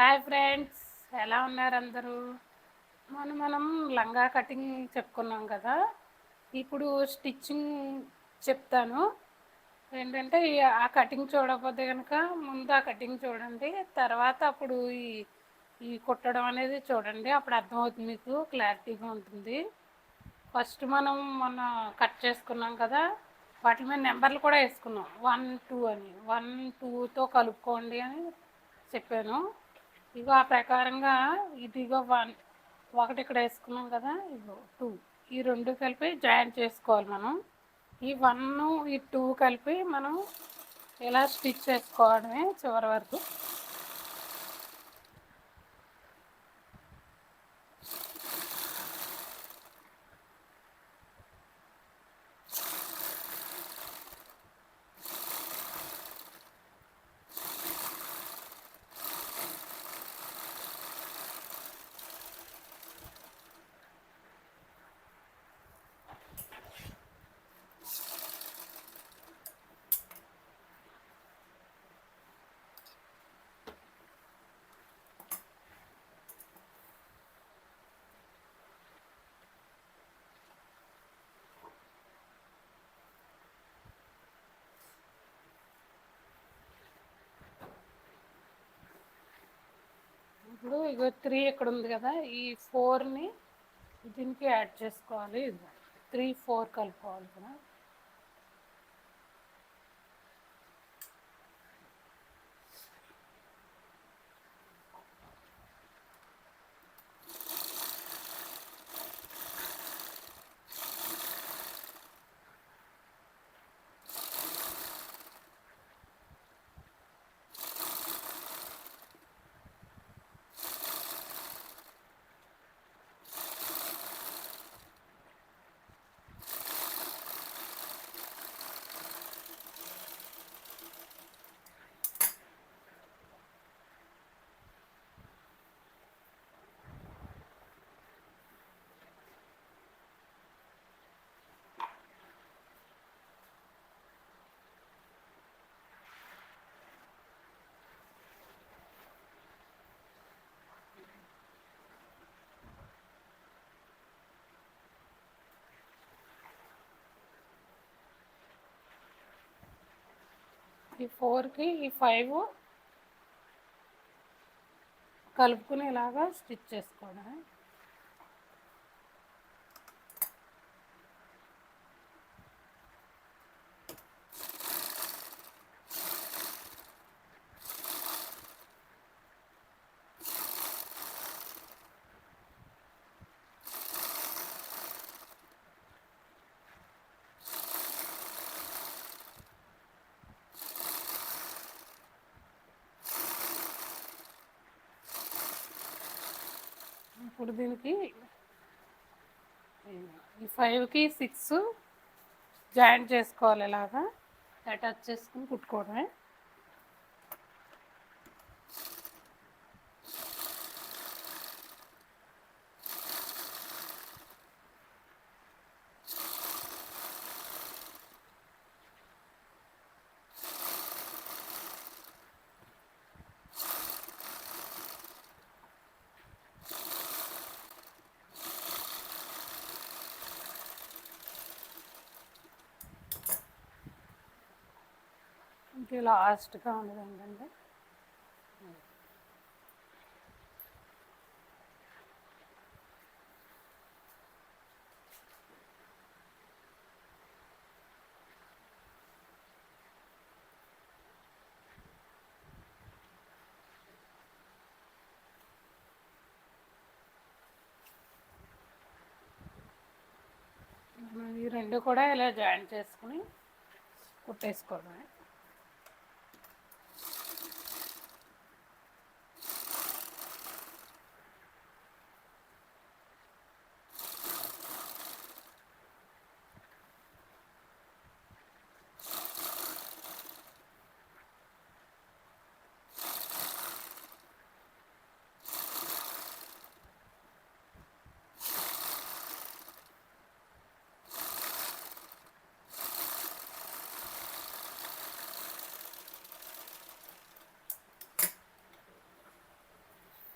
Hi friends ఎలా ఉన్నారు అందరూ? మనం మనం లంగా కటింగ్ చెప్పుకున్నాం కదా. ఇప్పుడు స్టిచ్చింగ్ చెప్తాను. ఏంటంటే ఆ కటింగ్ చూడకపోతే కనుక ముందు ఆ కటింగ్ చూడండి తర్వాత అప్పుడు ఈ ఈ కుట్టడం అనేది చూడండి అప్పుడు అర్థమవుతుంది మీకు క్లారిటీగా ఉంటుంది. ఫస్ట్ మనం మొన్న కట్ చేసుకున్నాం కదా వాటి మీద నెంబర్లు కూడా వేసుకున్నాం. వన్ టూ అని. వన్ టూతో కలుపుకోండి అని చెప్పాను. ఇగో ఆ ప్రకారంగా ఇదిగో వన్ ఒకటి ఇక్కడ వేసుకున్నాం కదా ఇగో టూ. ఈ రెండు కలిపి జాయింట్ చేసుకోవాలి మనం. ఈ వన్ ఈ టూ కలిపి మనం ఇలా స్టిచ్ చేసుకోవడమే చివరి వరకు. ఇప్పుడు ఇగో త్రీ ఇక్కడ ఉంది కదా ఈ ఫోర్ని దీనికి యాడ్ చేసుకోవాలి. త్రీ ఫోర్ కలుపుకోవాలి కదా. ఈ ఫోర్కి ఈ ఫైవ్ కలుపుకునేలాగా స్టిచ్ చేసుకోవడం ఇప్పుడు దీనికి ఈ ఫైవ్కి సిక్స్ జాయింట్ చేసుకోవాలి ఇలాగా. అటాచ్ చేసుకుని కుట్టుకోవడమే. ఇంక లాస్ట్గా ఉన్నది ఏంటంటే ఈ రెండు కూడా ఇలా జాయిన్ చేసుకుని కుట్టేసుకోవడమే.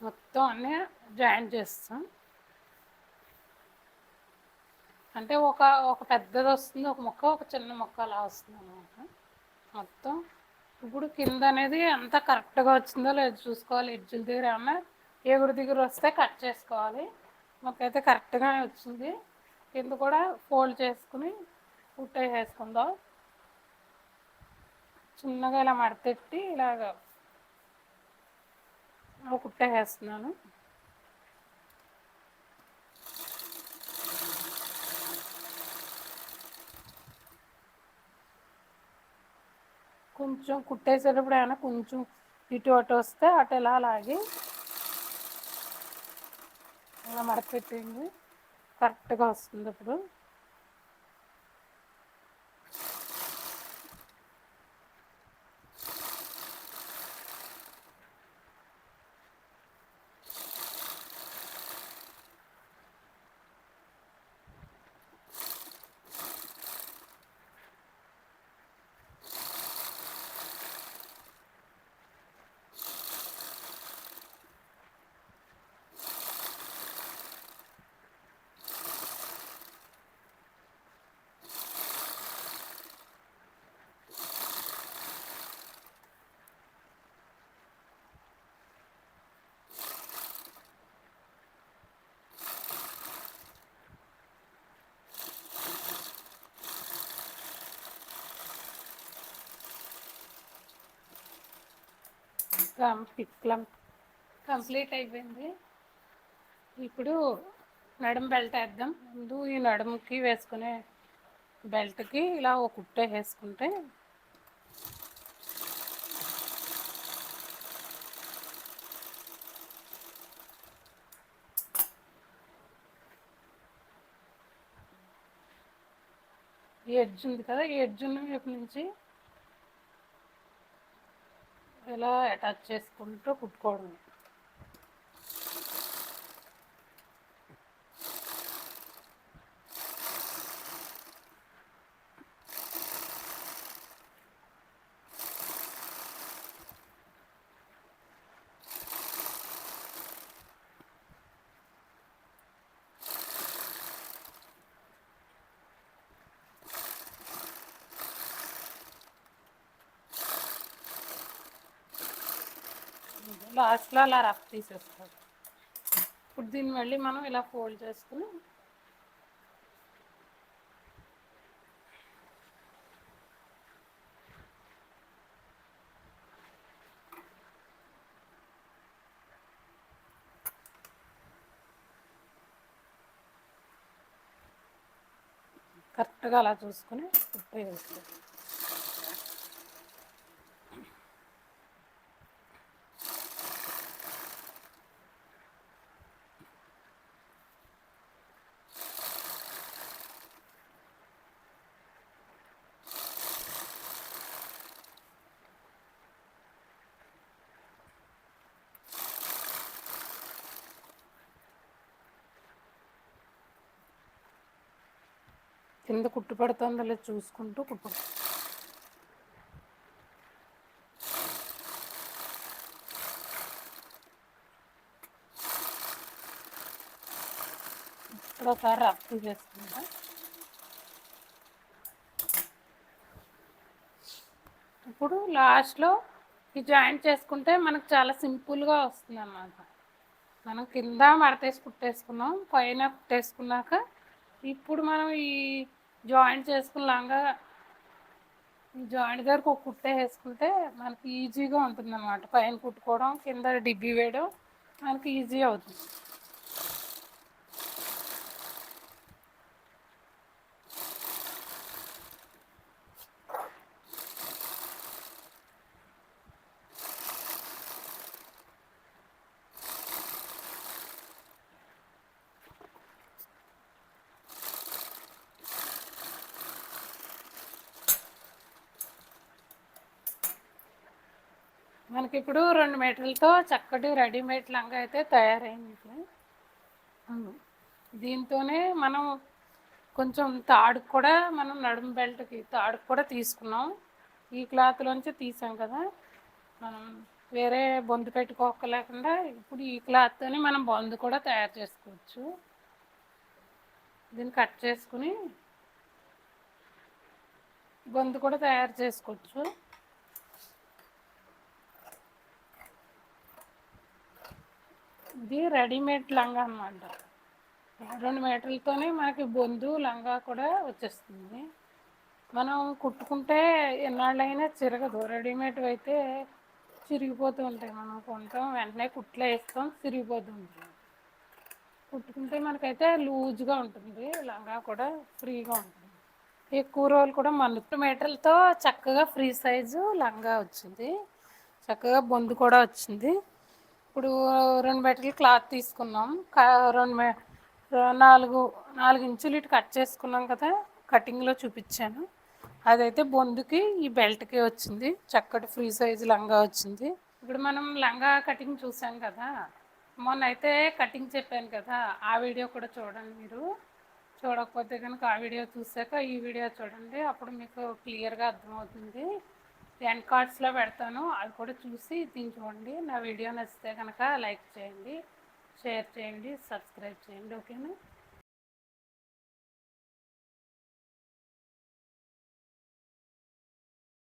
మొత్తం అన్నీ జాయిన్ చేస్తాం. అంటే ఒక ఒక పెద్దది వస్తుంది ఒక మొక్క ఒక చిన్న మొక్క అలా వస్తుంది అనమాట మొత్తం ఇప్పుడు కింద అనేది అంత కరెక్ట్గా వచ్చిందో లేదో చూసుకోవాలి. ఎడ్జుల దగ్గర ఏమన్నా ఏగుడు దగ్గర వస్తే కట్ చేసుకోవాలి. మాకైతే కరెక్ట్గానే వచ్చింది. కింద కూడా ఫోల్డ్ చేసుకుని కుట్టే వేసుకుందాం చిన్నగా ఇలా మడతెట్టి ఇలాగ కుట్టేస్తున్నాను కొంచెం కుట్టేసేటప్పుడు ఏమైనా కొంచెం ఇటు అటు వస్తే అటు ఎలా లాగి అలా మడపెట్టింది కరెక్ట్గా వస్తుంది ఇప్పుడు. పిక్లం కంప్లీట్ అయిపోయింది. ఇప్పుడు నడుం బెల్ట్ వేద్దాం. ముందు ఈ నడుముకి వేసుకునే బెల్ట్కి ఇలా ఒక కుట్టే వేసుకుంటే ఈ ఎడ్జ్ ఉంది కదా ఈ ఎడ్జ్ వైపు నుంచి ఇలా అటాచ్ చేసుకుంటూ కుట్టుకోవడం లాస్ట్లో అలా రఫ్ తీసేస్తారు ఇప్పుడు దీన్ని మళ్ళీ మనం ఇలా ఫోల్డ్ చేసుకుని కరెక్ట్గా అలా చూసుకుని కుట్టేస్తాం కింద కుట్టు పడుతుందో లేదు చూసుకుంటూ కుట్టు. ఇప్పుడు ఒకసారి రఫ్ చేసుకుంటా. ఇప్పుడు లాస్ట్లో ఈ జాయింట్ చేసుకుంటే మనకు చాలా సింపుల్గా వస్తుంది అన్నమాట మనం కింద మడతేసి కుట్టేసుకున్నాం పైన కుట్టేసుకున్నాక ఇప్పుడు మనం ఈ జాయింట్ చేసుకున్నాగా జాయింట్ దగ్గరకు ఒక కుట్టే వేసుకుంటే మనకి ఈజీగా ఉంటుంది అన్నమాట పైన కుట్టుకోవడం కింద డిబ్బి వేయడం మనకి ఈజీ అవుతుంది. మనకి ఇప్పుడు రెండు మీటర్లతో చక్కటి రెడీమేడ్ లంగా అయితే తయారైంది దీంతోనే మనం కొంచెం తాడు కూడా మనం నడుము బెల్ట్కి తాడు కూడా తీసుకున్నాం. ఈ క్లాత్లోంచి తీసాం కదా. మనం వేరే బొందు పెట్టుకోకలేకుండా ఇప్పుడు ఈ క్లాత్తోని మనం బొందు కూడా తయారు చేసుకోవచ్చు. దీన్ని కట్ చేసుకుని బొందు కూడా తయారు చేసుకోవచ్చు. ఇది రెడీమేడ్ లంగా అనమాట రెండు మీటర్లతోనే మనకి బొందు లంగా కూడా వచ్చేస్తుంది. మనం కుట్టుకుంటే ఎన్నాళ్ళైనా చిరగదు. రెడీమేడ్ అయితే చిరిగిపోతూ ఉంటాయి. మనం కొంటాం వెంటనే కుట్లో వేస్తాం చిరిగిపోతూ ఉంటుంది కుట్టుకుంటే మనకైతే లూజ్గా ఉంటుంది. లంగా కూడా ఫ్రీగా ఉంటుంది. ఎక్కువ రోజులు కూడా మన మీటర్లతో చక్కగా ఫ్రీ సైజు లంగా వచ్చింది. చక్కగా బొందు కూడా వచ్చింది. ఇప్పుడు రెండు మీటర్లు క్లాత్ తీసుకున్నాం. రెండు నాలుగు నాలుగు ఇంచులు ఇటు కట్ చేసుకున్నాం కదా కటింగ్లో చూపించాను. అదైతే బొందుకి ఈ బెల్ట్కి వచ్చింది. చక్కటి ఫ్రీ సైజ్ లంగా వచ్చింది. ఇప్పుడు మనం లంగా కటింగ్ చూసాం కదా మొన్న అయితే కటింగ్ చెప్పాను కదా ఆ వీడియో కూడా చూడండి మీరు. చూడకపోతే కనుక ఆ వీడియో చూసాక ఈ వీడియో చూడండి అప్పుడు మీకు క్లియర్గా అర్థమవుతుంది. ఎండ్ కార్డ్స్లో పెడతాను. అది కూడా చూసి దీన్ని చూడండి. నా వీడియో నచ్చితే కనుక లైక్ చేయండి షేర్ చేయండి సబ్స్క్రైబ్ చేయండి ఓకేనా?